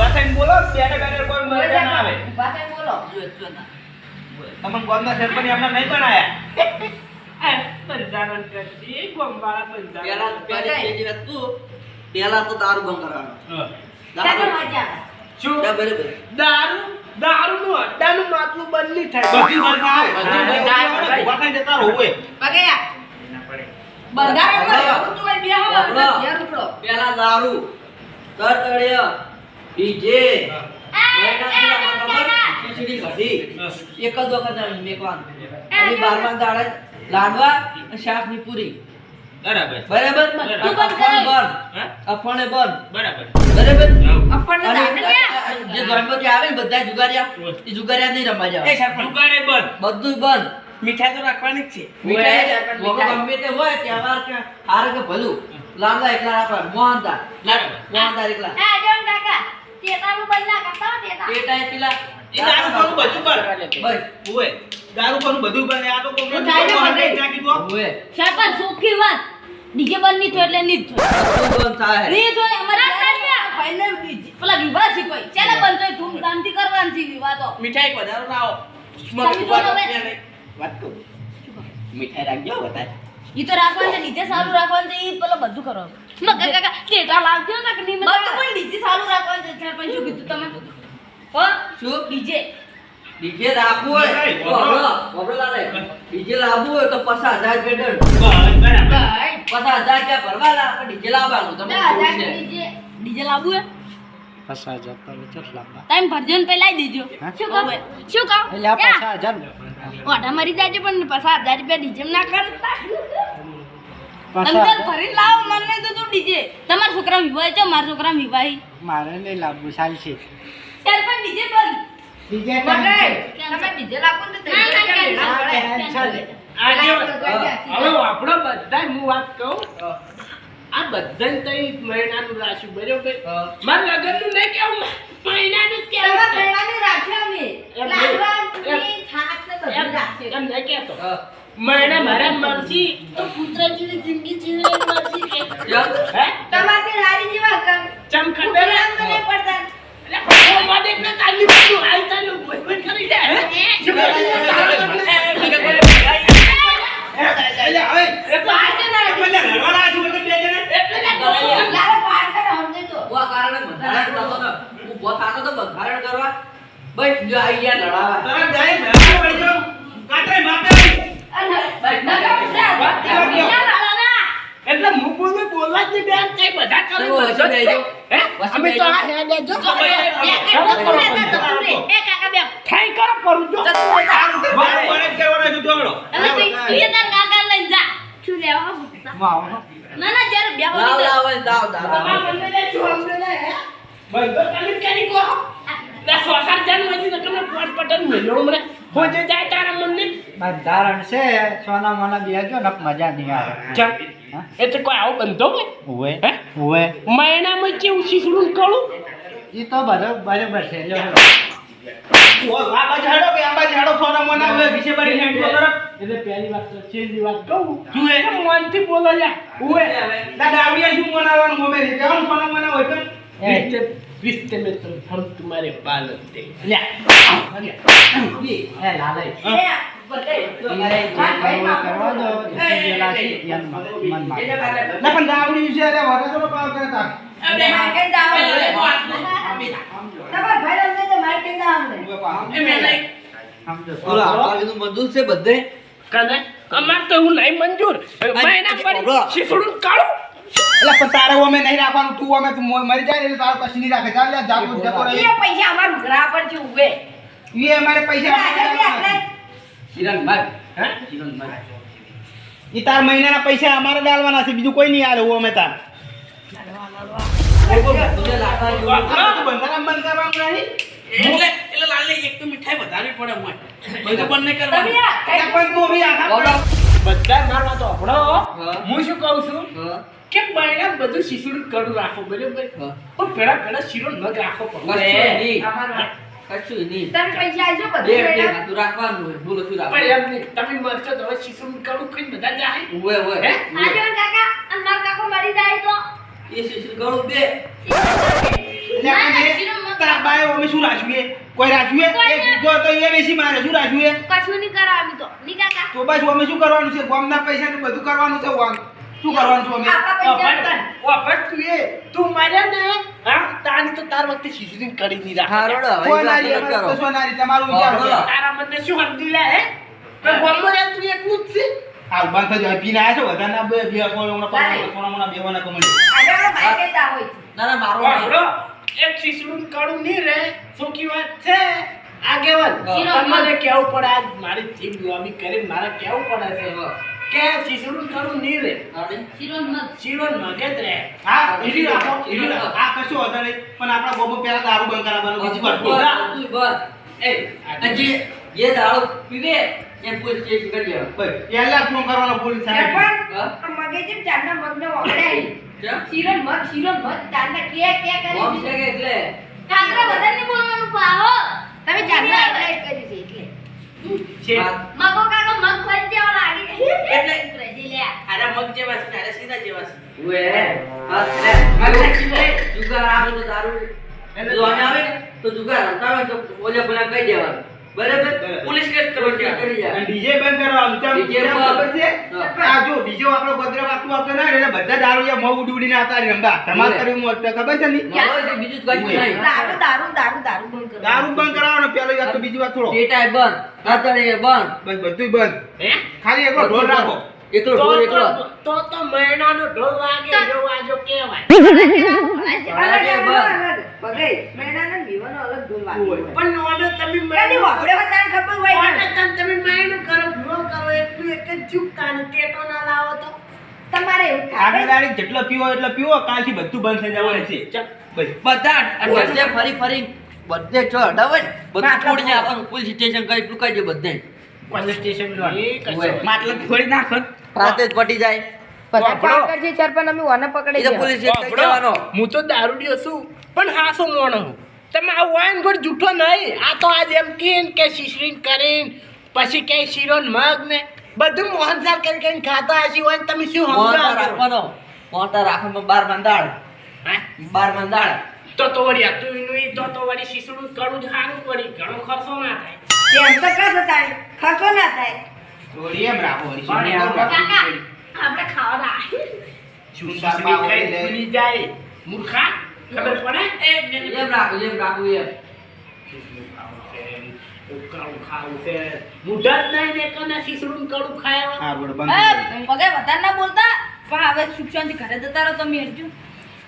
ઊભા થઈને બોલો બેઠે બેઠે કોઈ મજા ના આવે. ઊભા થઈને બોલો. તમને ગામના સરપંચ એમને નહીં બનાયા બંધારણ કરતી ગોમવાળા બંધારણ પેલી પેલી તું પેલા તો દારૂ બંધ કરવાનો શું? બરાબર. દારૂ? અડ્ડાનું માટલું થાય. બધી બધી જતા પગયા તું બે હવા. પેલા દારૂ તરતડિયા. ડીજે ખીચડી કઢી એક જ વખત મેકવાનું અને બારમા દાડે લાડવા અને શાકની પૂરી. બરાબર. બરાબર તું બંધ અફણ કરાય. બંધ હા? અફણે બંધ બરાબર. બરાબર? આપણને જે ગણપતિ આવે ને બધા જુગારિયા એ જુગારિયા નહીં રમવા એ સરપંચ બંધ બધું બંધ મીઠાઈ તો રાખવાની જ છે. મીઠાઈ ગમે તે હોય તહેવાર કે હારે કે ભલું લાડવા એકલા રાખવા મોહનદાર મોહનદાર એકલા. તેતાનું બંધા કરતા હો તેતા પેલા એ દારૂ કોનું બધું બંધ બસ ઓય દારૂ કોનું બધું બંધ આ તો કોમ તો થાય ને બધે. જાગી દો ઓએ સરપંચ સુખી વાત. ડીજે બંધ નહીં એટલે થયો. અમારે ના. પેલા વિવાહ છે કોઈ. ચાલે બંધ થયો ધૂમધામથી કરવાની છે વિવાહ તો મીઠાઈ વધારો લાવો વાત મીઠાઈ રાખજો વધારે ઈ તો રાખવાનું છે નીચે સારું રાખવાનું છે ઈ પેલો બધું કરો. મગર કાકા તેટા લાવજો ને કે નહીં બધું પણ નીચે સારું રાખવાનું છે પણ શું કીધું તમે? હો શું? ડીજે. ડીજે રાખવું હોય. હમણાં લાવે. ડીજે લાવવું હોય તો પચાસ હજાર રૂપિયા દંડ ભાઈ, પચાસ હજાર રૂપિયા ભરવાના પણ ડીજે લાવવાનું. છે. ડીજે. ડીજે લાવવું હોય? પચાસ હજાર તો વિચાર લાંબા ટાઈમ ભરજો ને પેલા દેજો? શું કહો? શું કહો? એટલે. પચાસ હજાર ઓઢા મરી જાય પણ પચાસ હજાર રૂપિયા ડીજે ના કરતા. તમે તો લાવો મને તો તું ડીજે. તમારા છોકરા વિવાહ છે મારા છોકરા વિવાહ. મારે લાવવું ચાલશે ત્યારે પણ ડીજે બંધ. બીજે તમે ડીજે લાગો તો ના, ના, ડીજે ના, પડે. ના, ચાલે. આજે આપણો બધા હું વાત કહું? આ બધાને તઈ મહિનાનું રાખ્યું બરોબર. મારા લગ્નનું નહીં કેવું મહિનાનું કેવું મેળાની રાખ્યા અમે. નહીં. પૂરી, ને બધું રાખ્યું. એમ નહીં કહેતો મહિના મારા મરજી તો પુત્રજીની જિંદગી જીવે મરજી હે તમારી હારી જેવા કર. ચમ ખબર પેલા પડતા. એટલે ભગવાન માટે એટલે બધું હાલ તારું ભગવાન કરી દે હે? એટલે આ છે ને, પેલા લડવાના આ છું બે જણે એટલે ને કહું. લાડો બહાર કાઢો, સમજે તો. કારણે બંધારણ થતો ને. ઊભો થાતો તો બંધારણ કરવા બસ જો અહીંયા લડાવા તરત જાય મેં પડી જાવ કાટે માપે છે, એટલે હું બોલું બોલવા જ નહીં બેન કઈ બધા કરે તો છે. હે? અમે તો આ હે હેડે જો બે કાકા કરો, જતું કરો, કરો. એ કાકા બે થાય કરો કરું જો. મારું મને જ કહેવાનું હતું દોડો. હવે તું તું એ તાર કાકા લઈ જા છું લેવા હું ના ના જ્યારે બે લાવ લાવ દાવ દાવ તમારા બંને ને શું અમને ને, હે? બંધો તમે કરી કહો. લે સોસાર જન મજી તમને પોટ પટન મેલ્યો હમણાં. હોજે જાય તારા મનને. બંધારણ છે સોના મોના બેજો નક મજા નહીં આવે ચમ. એ તો કોઈ આવો બંધો હોય હે? ઉવે મહિનામાં કેવું શીખડું કરું એ તો બધો બરાબર છે લ્યો. ઓ, આ બાજુ હેડો કે આ બાજુ હેડો સોના મોના હવે વિશે પડી હેડો તરત. એટલે પહેલી વાત તો છેલ્લી વાત કહું તું એને મનથી બોલો જા ઓએ દાદા આવડિયા શું મનાવવાનું ગમે છે કેમ ફોન મને તો ક્રિસ્તે છે બધે કને? અમાર તો હું નહીં મંજૂર. મહિના એટલે પણ તારે અમે નહીં રાખવાનું તું અમે તું મરી જાય એટલે તારે કશું નહીં રાખે. ચાલ લે જાગો જતો રહે. એ પૈસા અમારા ઉઘરા પર છે ઉભે. એ અમારે પૈસા હે? તાર મહિનાના પૈસા અમારે ડાલવાના છે બીજું કોઈ નહીં આલે અમે તાર. બધે લાકડા જેવું. આ બધું બંધારણ બંધ કરવાનું નહીં એટલે એટલે લાલે એક તો મીઠાઈ વધારવી પડે મોય બધું બંધ નહીં કરવાનું. કઈ પણ તું ભી આખા બધા મારવા તો આપણો હું. શું કહું છું? હા, કે મહિના બધું શીખડું કરું રાખો બરાબર? હા. પણ પેલા પેલા શિરો ન રાખો પડે નહીં. અમારા- કશું નહીં. તમે પૈસા આલજો બધું બે મેળા. રાખવાનું હોય બોલો શું પણ રાખવાનું એમ નહીં. તમે મરશો તો શીખડું કરું કઈ બધા જાય? ઉવે ઉવે આજે કાકા અને કાકો મરી જાય તો? એ શીશી કરું બે ના શીરો મત કોઈ રાજ્યું એ? કોઈ એક ના. વીઘો હતો એ વેચી મારે. શું રાજ્યું એ? કશું નહીં કરાવ્યું તો. ની કાકા. તો બસ અમે શું કરવાનું છે? ગામના પૈસા બધું કરવાનું છે ગામ. શું કરવાનું છે અમે? તન, અભણ તું એ, તું માર્યા ને હા તાની તો તાર વખતે શીશડી કરી નહીં રાખે. હારોડો હવે સોનારી કરો. તો સોનારી તમારું વિચારો. તારા મને શું સમજી લે હે? તો ગામમાં રહે તું એકલું જ છે? આ ઊભા થઈ જાય પીને આવ્યા છો? વધારે ના બે બે કોણ સોના મોના બેવાના કમાઈ આજે આપણે ભાઈ કહેતા હોય ના ના મારો. એક શીશડું કાળું નહીં રહે સોકી વાત છે. આગેવાન તમારે કેવું પડે આજ મારી જીભ લોબી કરી મારે કેવું પડે છે. કે શીશડું કાળું નહીં રહે શીરો મગ. મગજ રહે હા એવી રાખો રાખો. આ કશું વાંધો નહીં પણ આપણા બોબો પહેલા દારૂ બંધ કરાવવાનું બીજી વાર બોલ. એ જે જે દારૂ પીવે એ પોલીસ સ્ટેશન કરી દેવા પહેલા ફોન કરવાનો પોલીસ સાહેબ. પણ મગે જેમ ચારના મગને વગડાય. ક્યાં? મત ને મગ, તાંતા કે કે કરી બોમ્બ છે. છે કે એટલે? કાંતરા વધારે નહીં બોલવાનું પાહો તમે ચારના highlight કર્યું છે એટલે. છે. મગો કાકો મગ ખોઈ જેવો લાગે એટલે? રેડી લે આરા મગ જેવા છે અરે સીધા જેવા છે. ઉએ અરે એટલે મારે જુગાર આવે તો દારૂ જો આવે તો જુગાર આવતા હોય તો ઓલે પેલા કહી દેવાનું. બરાબર. પોલીસ કેસ કરી જાય અને બંધ કરવાનું બંધ. ખબર છે? આ જો બીજો આપણો ભદ્ર વાગતું આપતો ના એટલે બધા દારૂયા મોં ઉડી ઉડીને આવતા રમવા. ધમાલ. કરીને મોત ખબર છે ની બીજું કઈ ઉએ. નહીં દારૂ દારૂ દારૂ દારૂ બંધ કરો દારૂ બંધ કરાવવાનો પેલો વાત તો બીજી વાત થોડો ડેટા બંધ કાતરે બંધ બસ બધું બંધ હે ખાલી એકલો ઢોલ રાખો એકલો ઢોલ ઢોર એકલો તો- તો મહિનાનો ઢોલ વાગે જો આજો કહેવાય અલગ અલગ અલગ અલગ. બગડે. મેણાનો ને વિવાનો અલગ ધૂન વાગે. પણ ઓને તમે કદી વાપરે હોય ખબર હોય ને. તને તમે મહિનો કરો ભૂલો કરો એટલું એક જ ચૂકતા ને ટેટો ના લાવો તો. તમારે એવું આગળ દાડી જેટલો પીવો એટલો પીવો કાલથી બધું બંધ થઈ જવાનું છે. બધા અને ફરી ફરી. બધે છો હટાવે બધું છોડીને આપણને પોલીસ સ્ટેશન કરી ચૂકાઈ દે બધે. Police station. માટલા છોડી નાખો. રાતે જ પટી જાય. ચાર પણ અમે વાને પકડી પોલીસ હું તો દારૂડિયો છું પણ હાસો મોણો હું. તમે આ વાઈન ગોળ જૂઠો નહીં. આ તો આજ એમ કીન કે શીશરીન કરીને પછી કે શીરો ને મગ ને બધું મોહનથાળ કરી કરીને ખાતા હશી હોય તમે શું સમજાવો? રાખવાનો. મોટા રાખવામાં બાર મંદાળ. હા? બાર મંદાળ. તો તો વળી હતું એનું ઈ તો તો વળી શીશડું કરું જ સારું વળી. ઘણો ખર્ચો ના થાય. એમ તો કશો થાય. ખર્ચો ના થાય. છોડી એમ રાખો વળી. શું આપણે ખાવા શું શીશડી સાપા હોય જાય. મૂર્ખા. ખબર પડે? એમ રાખું એમ રાખું એમ. કડું ખાવું છે મૂઢા જ નહીં ને કને શીશડું કડું ખાય હા, રોડ બંધ પગે વધારે ના બોલતા? પણ હવે સુખ શાંતિ ઘરે જતા રહો તમે હરજુ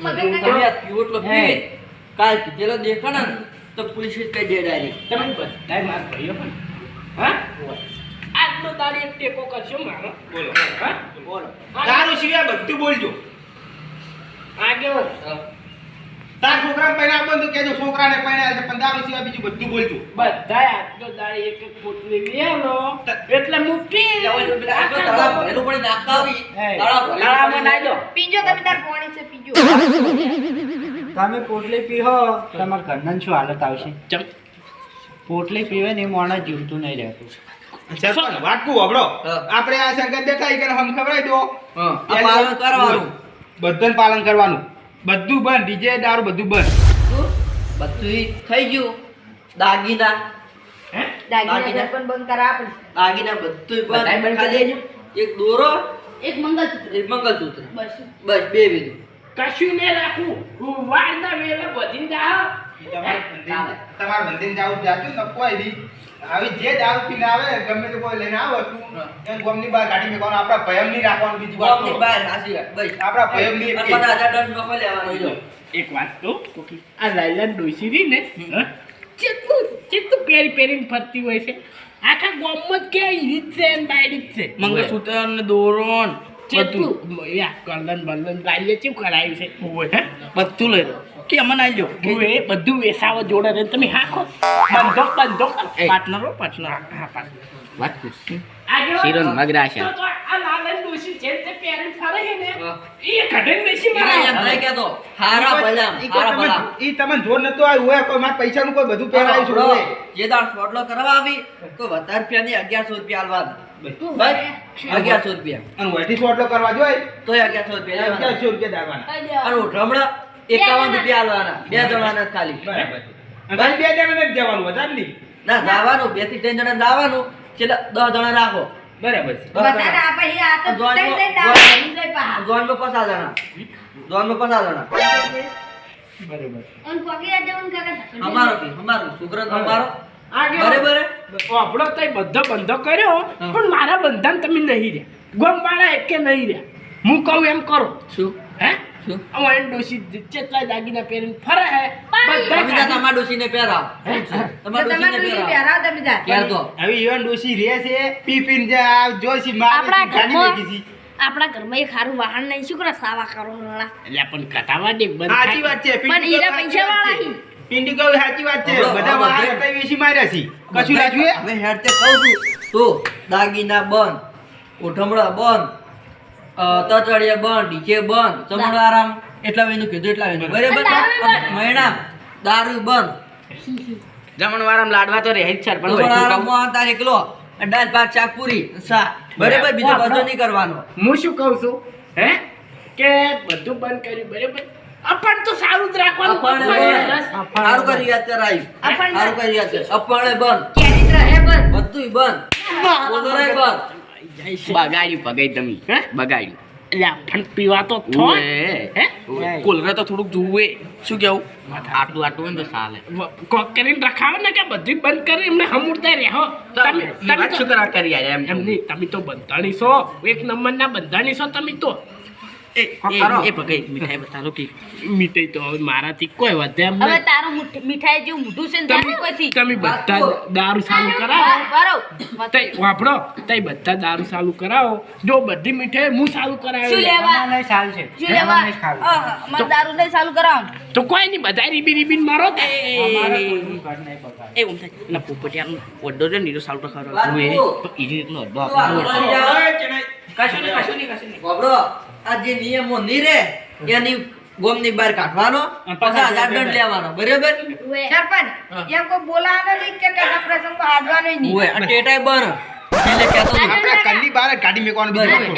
મગે તમે કાકા આ પીવો એટલો પીવે. કાલ પીધેલો દેખાડે ને તો પોલીસ જ કહી દે ડાયરેક્ટ તમે માર ભાઈઓ પણ હા? આજનો તારી એક ટેકો કરશો મારો. બોલો. હા? બોલો. તારું સિવાય બધું બોલજો. આગેવો તાર છોકરાને પૈણા બંધ કહેજો છોકરાને પૈણા છે પણ દારૂ સિવાય બીજું બધું બોલજો. બધા આટલો તારી એક એક પોટલી લેલો એટલે મુક્તિ ભરેલું પડી નાખાવી આવી. નાઈ દો. પીજો તમે તાર પાણી છે પીજો. તમે પોટલી પીહો તમાર ઘરના શું હાલત આવશે? ચમ. પોટલી પીવે ને એ માણસ જીવતું નહીં રહેતું. સરપંચ વાટકું આપણે આ સંગત દેખાય કે હમ ખવડાવી દો. પાલન કરવાનું. બધાને પાલન કરવાનું. બધું બંધ. ડીજે દારૂ બધું બંધ. બધું થઈ ગયું. દાગીના. હે? દાગીના પણ બંધ કરા આપણે દાગીના બધું બધાય બંધ કરી એક દોરો એક મંગલસૂત્ર એક મંગલસૂત્ર બસ. બસ બે વિધું કશું ને રાખું વાળના વેલા બધી જાઓ તમારે બંધીને- તમારે બંધીને જાવું જાતું ને કોઈ આવી જે દારૂ પીને આવે ગમે તે કોઈ લઈને આવે તું. એમ ગમની બહાર ગાડી મેકવાનું આપણા ભયમ નહીં રાખવાનું બીજું વાત ગામની. બહાર હાસી વાત બસ આપણા ભયમની અને પચાસ હજાર દંડ નફો લેવાનો જો એક વાત તો આ લાયલા ડોસી રી ને હા? ચેટલું પેરી પેરીને ફરતી હોય છે આખા ગામમાં જ કે રીત છે ને બાયડી છે મંગળસૂત્ર ને દોરો ચેટલું યા કલન બલન ચેવું કરાયું છે? ઓય, હે? બધું લઈ લો. કે અમને આવી લો એ બધું વેસાવો જોડે ને તમે હાખો બંધો બંધો. પાર્ટનરો પાર્ટનર. હા પાછું વાત આગળ શિરોન મગરા છે. તો તો આ લાલન ડોસી જે તે પહેરીને ફરે છે ને હા. એ કઢીને નહીં મારે. કહેતો. હારા ભલા કોઈ હારા ભલા. તમે- ઈ તમે જોર નતો આવ્યું હોય કોઈ મારા પૈસાનું કોઈ બધું પહેરાયું છે જે દાળ સોટલો કરવા આવી કોઈ વધારે રૂપિયા આલવાના બસ. બસ અગિયારસો રૂપિયા. અને વહીથી સોટલો કરવા જોઈએ? તોય અગિયારસો રૂપિયા. અગિયારસો રૂપિયા દારવાના અને ઉઠમણા એકાવન રૂપિયા આલવાના. બે જણાના ખાલી. બરાબર ખાલી બે જણાને જ જવાનું વધારે નહીં ના જવાનું બેથી ત્રણ જણા દાવાનું છેલ્લે દસ જણા રાખો. બરાબર છે. બધાને આ આ તો તઈ જોન- પચાસ જણા જણા બરાબર અને જવાનું અમારો અમારો. છોકરો તો અમારો. આપણો તો બધો બંધો કર્યો પણ મારા બંધાને તમે નહીં રહ્યા. ગોમવાળા એકે નહીં રહ્યા. હું કહું એમ કરો. શું? હે? હું એને ડોશી જેટલા દાગીના પહેરીને ફરે હે બધા તમે ત્યાં કાઢી- તમારા ડોશીને પહેરાવ. તમારા તમારે પહેરાવ. તમે તાર. પહેર હવે ઈવન ડોશી રહે છે પી જે આ જોશી આપણા ગાડી ઘરમાં- આપણા ઘરમાં એક સારું વાહન નહીં શું કરે સાવા કરો એટલે પણ કટાવા દે બંધ સાચી વાત છે પણ પૈસા વાળા સાચી હી. વાત છે. પિંડી કહું સાચી વાત છે બધા હલો, હતા વેસી માર્યા છે કશું એ? હવે હેડ તે કહું છું. તો દાગીના બંધ ઓઠમડા બંધ અ, તતડિયા બંધ ડીજે બંધ ચમડો આરામ એટલા વેનું કીધું એટલા વેનું બરાબર? મહિના દારૂ બંધ. જમણવારામાં લાડવા તો રહે જ છે પણ આરામ તારે કિલો દાળ ભાત શાક પૂરી સા બરાબર? બીજો બધો નહીં કરવાનો. હું શું કહું છું? હે? કે બધું બંધ કર્યું બરાબર? અપણ તો સારું જ રાખવાનું. સારું કરી યાદ કરાયું અપણ સારું કરી યાદ કર અપણે બંધ કેરીત રહે બસ. બધુંય બંધ ઓદોરેય બન. બગાડ્યું પગાઈ તમે. હે? બગાડ્યું. એટલે અપણ પીવા તો હે? કોલરે તો થોડુંક જોવે શું કેવું? આટલું આટલું હોય ને તો ચાલે. કોક કરીને રખાવે ને કે બધી બંધ કરી એમને હમુડતા રહે હો. તમે તમે શું કરવા કરી આયા એમ. એમ નહીં તમે તો બંધાણી છો એક નંબરના બંધાણી છો તમે તો. એ કોક એ- કરો. એ પગાઈ મીઠાઈ બતાવો કે મીઠાઈ તો હવે મારાથી કોઈ વધે એમ હવે તારું મીઠાઈ જેવું મોઢું છે ને તમે તારું તમે બધા દારૂ ચાલુ કરાવો. બરાબર. તઈ વાપરો. તઈ બધા દારૂ ચાલુ કરાવો. જો બધી મીઠાઈ હું ચાલુ શું કરાવી લેવા? અમારે ચાલશે શું લેવા? દારૂ નહીં ચાલુ તો કોઈ નહીં બધા રીબી રીબીન મારો તે. એ. ઊંઘ થાય. ના પોપટિયાનું ઓડો આપણો કશું નહીં કશું નહીં કશું નહીં. ગોબરો આ જે નિયમો ની રે એની ગોમની બહાર કાઢવાનો પચાસ હજાર દંડ લેવાનો બરાબર? સરપંચ એમ કોઈ બોલાવાનો નહીં કે કશા પ્રસંગ હાજવાનો નહીં. ઓય આ ટેટાય બંધ એટલે કહેતો. આપણે કલ્લી બહાર કાઢી મેકવાનું બીજું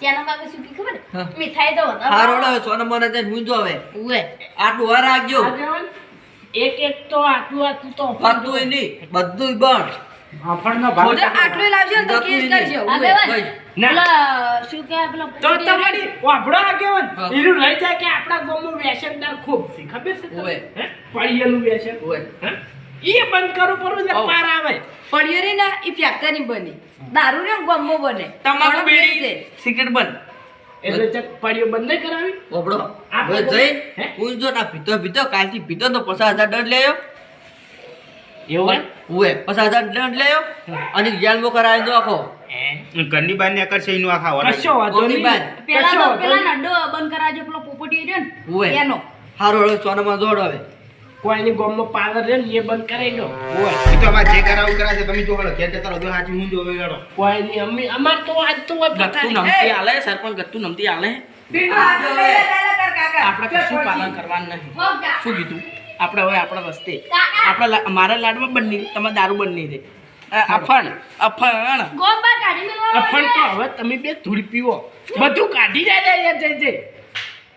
ત્યાંના કાકા શું ખબર? હે? હા. મીઠાઈ તો વધારે હારો ડાયો સોના મોના જઈને ઊંધો હવે આટલું વાર રાખજો. એક એક તો આટલું આટલું તો બધુંય નહીં બધુંય બણ આટલું લાવજો તો કેસ કરજો ના. શું કહેવાય પેલા તો તમારી વાપરો આગેવાન એનું રહી જાય કે આપણા ગામમાં વ્યસનદાર ખૂબ છે ખબર છે તમને? ઓવે. હે? ઓય. હે? બંધ કરો પર એટલે પાર આવે પડ્યો રે એ ફેક્ટરી બની દારૂ ને ગમો બને પણ બીડી સિગરેટ બંધ એટલે ચક પડિયો બંધ નહીં કરાવી ગોબરો આપણે જઈ હે? ઊંધો ના પીતો પીતો કાલથી પીતો તો પચાસ હજાર દંડ લેયો એવું ઓય પછી હજાર દંડ લેયો? અને જેલમાં કરાવી દો આખો? ઘરની બહાર ને કરશે એનું આખા વરાળ. કશો વાંધો નહીં. પેલા તો પેલા નહીં. બંધ કરાવજો પેલો પોપટીયો રહ્યો ને ઓય એનો. હારો હવે સોનામાં જોડ હવે. કોઈની ગામમાં પાર્લર રહે ને એ બંધ કરાવી દો. ઓય, એ તો અમારે જે કરાવવું કરાશે તમે જો હળો ઘેર જતા જો સાચું હું જો હવે લડો કોઈની અમ્મી અમાર તો આજ તો ગત્તુ નમતી આલે સરપંચ ગત્તુ નમતી આલે. આપણે કશું પાલન કરવાનું નહીં શું કીધું? આપણે હવે આપણા રસ્તે આપણા લા- મારા લાડવા બની તમે દારૂ બની રે અફણ અફણ. અફણ તો હવે તમે બે ધૂળ પીવો. બધું કાઢી જાય યાર જઈ જઈ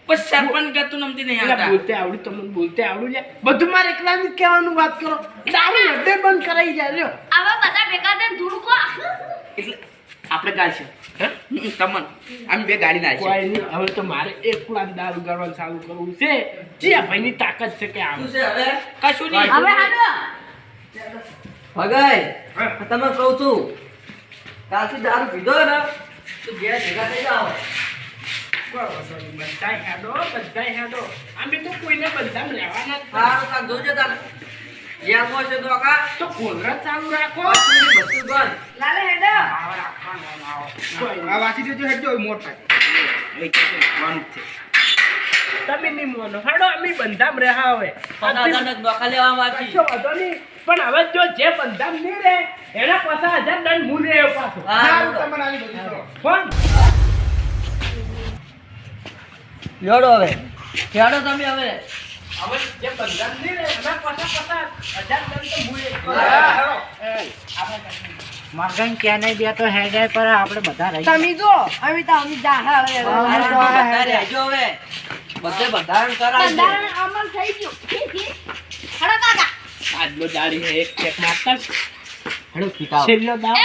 બસ સરપંચ ગતું નમતી નહીં આવતા. બોલતે આવડ્યું તમને બોલતે આવડ્યું લે બધું મારે એકલાને જ કહેવાનું વાત કરો. દારૂ હૃદય બંધ કરાઈ જાય લ્યો. આવા બધા ભેગા થઈને ધૂળકો એટલે આપણે કાઢશું તમન. આમ બે ગાડી ના કોઈ નહીં હવે તો મારે એકલા જ દારૂ ગાળવાનું ચાલુ કરવું છે. જે ભાઈની તાકાત છે કે આમ. છે હવે? કશું નહીં. હવે હાલો. ભગાઈ તમે કહું છું કાલથી દારૂ પીધો ને તો ઘેર ભેગા થઈ જાઓ. બધા હેડો બધા હેડો. અમે તો કોઈને બધા લેવાના જોજો તારે. જેલમાં છે તો આખા તો કોલરા ચાલુ રાખો. બધું બંધ. લાલે હેડો. આવો રાખવાનો, આવો. કોઈ નહીં. આ વાંચી દેજો હેડજો હવે મોટ. થાય હવે ક્યાંય જવાનું જ છે. તમે નહીં મોનો. હેડો અમે બંધામ રહ્યા હવે. પચાસ હજાર ને નોખા લેવામાં આવી વાંધો નહીં. પણ હવે જો જે બંધામ નહીં રહે એના પાછા હજાર દંડ હું રહ્યો પાછો. હા, સારું, બોલો. તમને આવી બધી ફોન. લેડો હવે. ખેડો તમે હવે. હવે જે નહીં પચાસ પચાસ હજાર દંડ તો હેડો. મગન ક્યાં નહીં બે તો હેગાય પર આપણે બધા રહી તમે જો અમે તો અમે આ બધા હેડે. રહેજો હવે. બધે બંધારણ કરાવજો બંધારણ અમલ થઈ ગયું. ઠીક. કાકા. આજનો દાડી હે એક ચેક મારતા હેડો પીતા છેલ્લો દાવ.